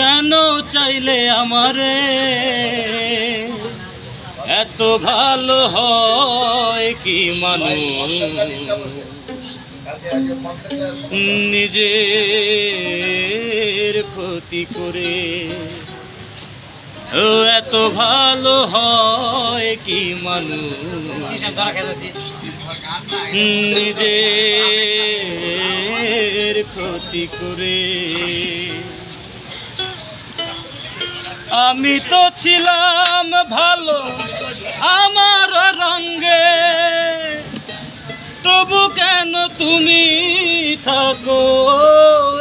কেন চাইলে আমারে? এত ভালো হয় কি মানুষ? নিজের ক্ষতি করে ও এত ভালো হয় কি মানুষ? নিজের ক্ষতি করে আমি তো ছিলাম ভালো আমার রঙ্গে তবু কেন তুমি থাকো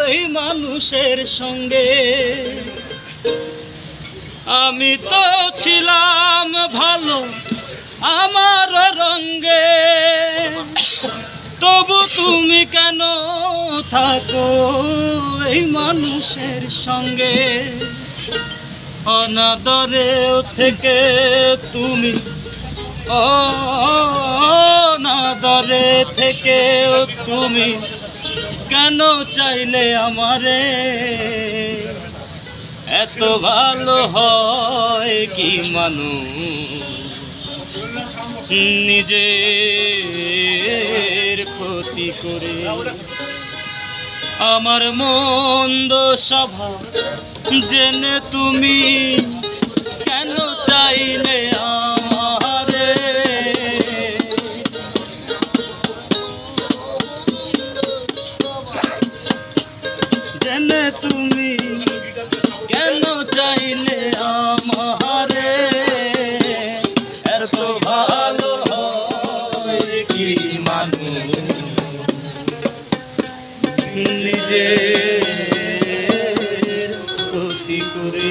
এই মানুষের সঙ্গে? আমি তো ছিলাম ভালো আমার রঙ্গে তবু তুমি কেন থাকো এই মানুষের সঙ্গে? অনাদরেও থেকে তুমি। অনাদরে থেকেও তুমি কেন চাইলে আমারে? এত ভালো হয় কি মানুষ? নিজের ক্ষতি করে আমার মন্দ স্বভাব জেনে তুমি কেন চাইলে আমারে? জেনে তুমি নিজের ক্ষতি করে।